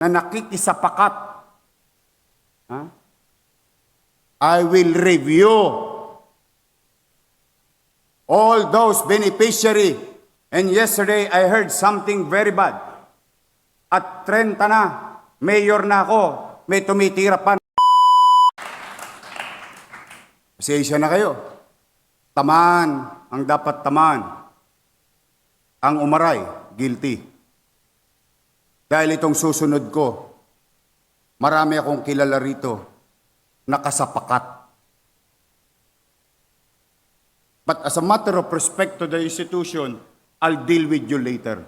na nakikisapakat. Ha? I will review all those beneficiary. And yesterday, I heard something very bad. At 30 na, mayor na ako, may tumitira pa. Pasensya na kayo. Tamaan ang dapat tamaan. Ang umaray, guilty. Dahil itong susunod ko, marami akong kilala rito, nakasapakat. But as a matter of respect to the institution, I'll deal with you later.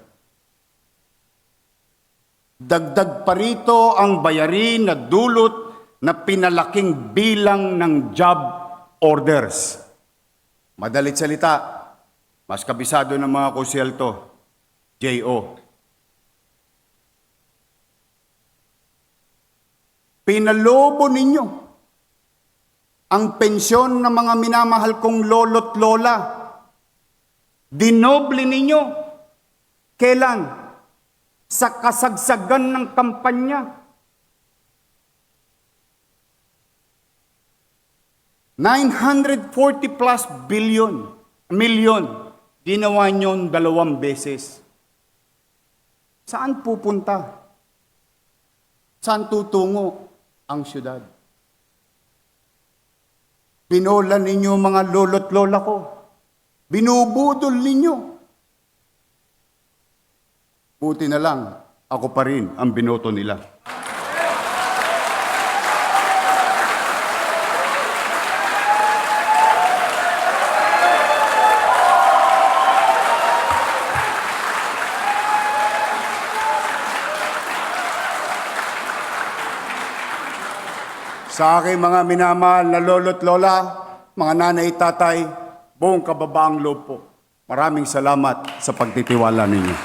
Dagdag pa rito ang bayarin na dulot na pinalaking bilang ng job orders. Madalit salita, mas kabisado ng mga kusyel to, J.O. Pinalobo ninyo ang pensyon ng mga minamahal kong lolo't lola. Dinoble ninyo. Kailan? Sa kasagsagan ng kampanya. $940 plus billion, million, ginawa nyo dalawang beses. Saan pupunta? Saan tutungo ang syudad? Pinola ninyo mga lolo't lola ko. Binubudol ninyo. Buti na lang, ako pa rin ang binoto nila. Sa aking mga minamahal na lolo't lola, mga nanay, tatay, buong kababaang loob po. Maraming salamat sa pagtitiwala ninyo.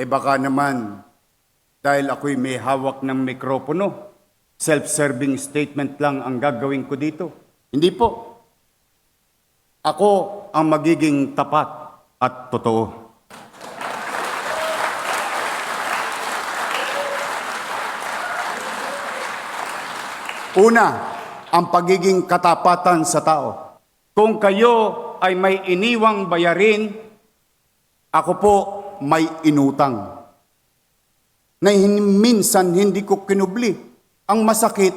Eh baka naman, dahil ako'y may hawak ng mikropono, self-serving statement lang ang gagawin ko dito. Hindi po. Ako ang magiging tapat at totoo. Una, ang pagiging katapatan sa tao. Kung kayo ay may iniwang bayarin, ako po may inutang. Na minsan hindi ko kinubli. Ang masakit,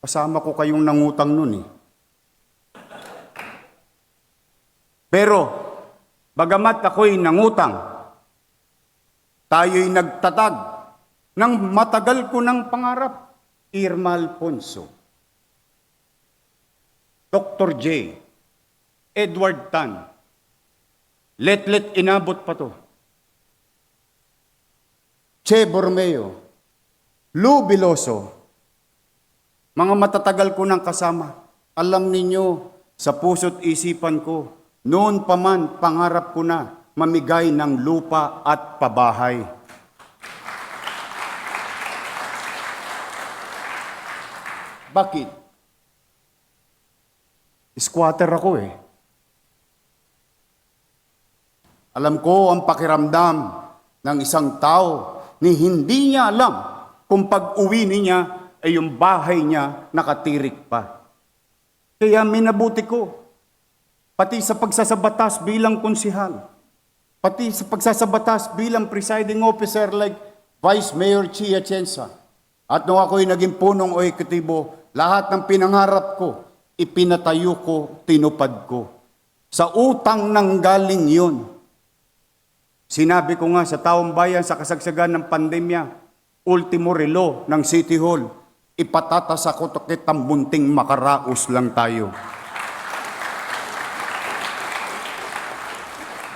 kasama ko kayong nangutang nun eh. Pero, bagamat ako'y nangutang, tayo'y nagtatag ng matagal ko ng pangarap. Irma Alfonso, Dr. J, Edward Tan, Letlet inabot pa to. Che Bormeo, Lou Biloso, mga matatagal ko ng kasama. Alam ninyo, sa puso't isipan ko, noon pa man pangarap ko na mamigay ng lupa at pabahay. Bakit? Squatter ako eh. Alam ko ang pakiramdam ng isang tao ni hindi niya alam kung pag-uwi niya ay yung bahay niya nakatirik pa. Kaya minabuti ko, pati sa pagsasabatas bilang konsihal, pati sa pagsasabatas bilang presiding officer like Vice Mayor Chia Chensa, at nung ako'y naging punong o ekutibo, lahat ng pinangarap ko, ipinatayo ko, tinupad ko. Sa utang nang galing yun. Sinabi ko nga sa taong bayan sa kasagsagan ng pandemya, ultimo relo ng City Hall, ipatatas ako takit ang munting makaraos lang tayo.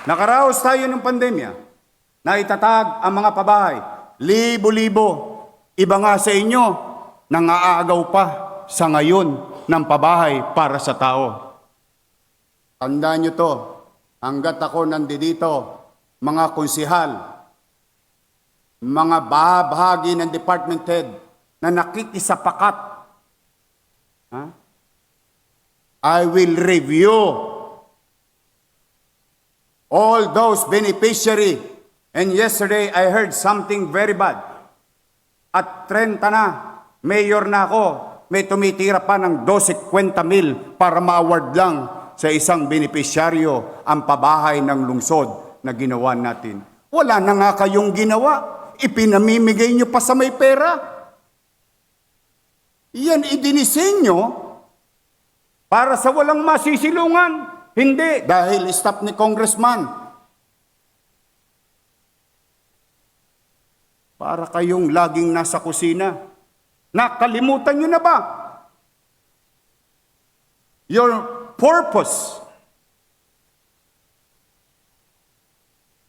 Nakaraos tayo ng pandemya, na itatag ang mga pabahay, libo-libo, iba nga sa inyo, nangaagaw pa sa ngayon ng pabahay para sa tao. Tandaan nyo to, hanggat ako nandito, mga konsihal, mga bahagi ng department head na nakikisapakat, ha? I will review all those beneficiary. And yesterday, I heard something very bad. At 30 na, mayor na ako, may tumitira pa ng 12.50 mil para ma-award lang sa isang benepisyaryo ang pabahay ng lungsod na ginawa natin. Wala na nga kayong ginawa. Ipinamimigay nyo pa sa may pera. Yan idinisenyo para sa walang masisilungan. Hindi, dahil staff ni congressman. Para kayong laging nasa kusina. Nakalimutan nyo na ba? Your purpose.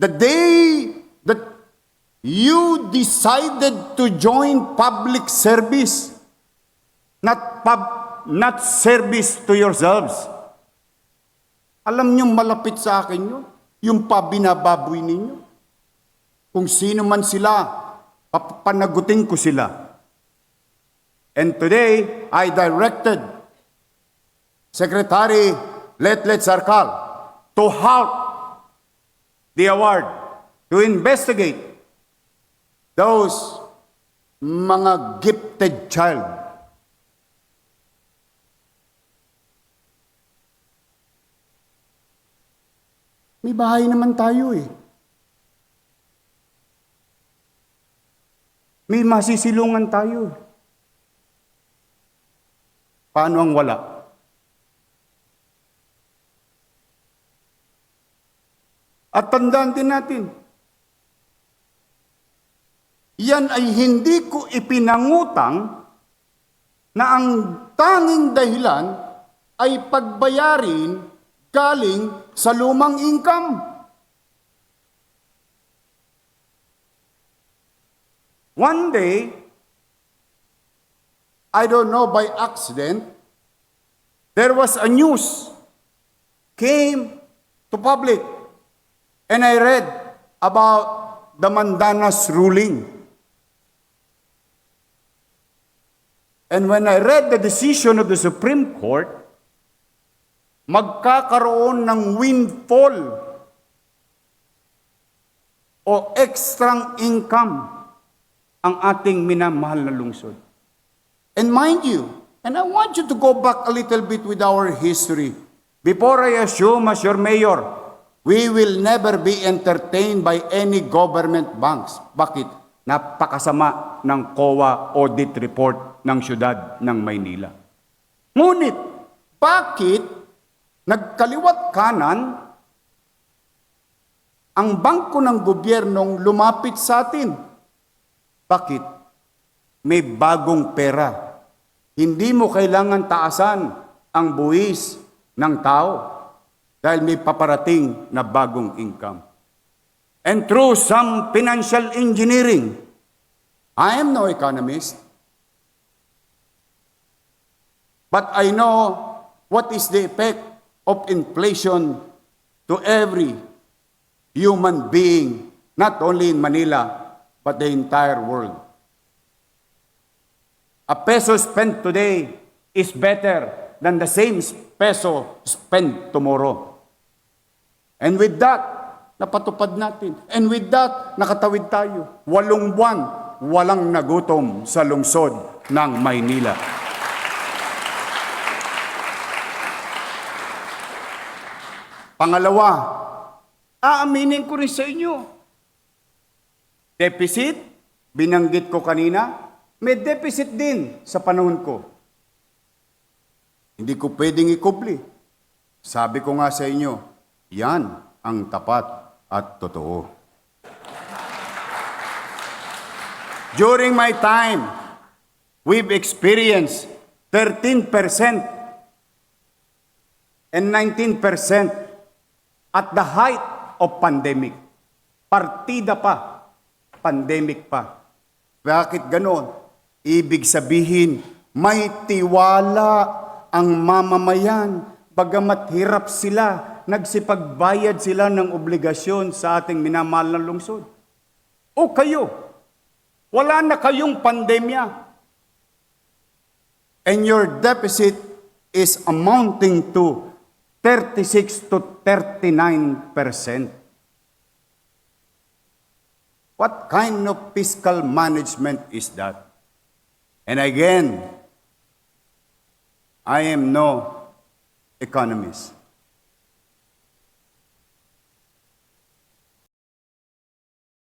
The day that you decided to join public service, not pub, not service to yourselves. Alam niyo malapit sa akin yun. Yung pabinababoy ninyo. Kung sino man sila, papanagutin ko sila. And today, I directed Secretary Letlet Sarkal to halt the award, to investigate those mga gifted child May bahay naman tayo eh. May masisilungan tayo. eh. Paano ang wala? At tandaan din natin, yan ay hindi ko ipinangutang na ang tanging dahilan ay pagbayarin galing sa lumang income. One day, I don't know by accident, there was a news came to public and I read about the Mandanas ruling. And when I read the decision of the Supreme Court, magkakaroon ng windfall o extra income ang ating minamahal na lungsod. And mind you, and I want you to go back a little bit with our history. Before I assume as your mayor, we will never be entertained by any government banks. Bakit? Napakasama ng COA audit report ng syudad ng Maynila. Ngunit, bakit nagkaliwat kanan ang bangko ng gobyernong lumapit sa atin? Bakit? May bagong pera. Hindi mo kailangan taasan ang buwis ng tao dahil may paparating na bagong income. And through some financial engineering, I am no economist, but I know what is the effect of inflation to every human being, not only in Manila, but the entire world. A peso spent today is better than the same peso spent tomorrow. And with that, napatupad natin. And with that, nakatawid tayo. Walong buwan, walang nagutom sa lungsod ng Maynila. Pangalawa, aaminin ko rin sa inyo. Deficit, binanggit ko kanina, may deficit din sa panahon ko. Hindi ko pwedeng ikubli. Sabi ko nga sa inyo, yan ang tapat at totoo. During my time, we've experienced 13% and 19% at the height of pandemic. Partida pa, pandemic pa. Bakit ganon? Ibig sabihin, may tiwala ang mamamayan, bagamat hirap sila, nagsipagbayad sila ng obligasyon sa ating minamahal na lungsod. O kayo, wala na kayong pandemya. And your deficit is amounting to 36 to 39 percent. What kind of fiscal management is that? And again, I am no economist.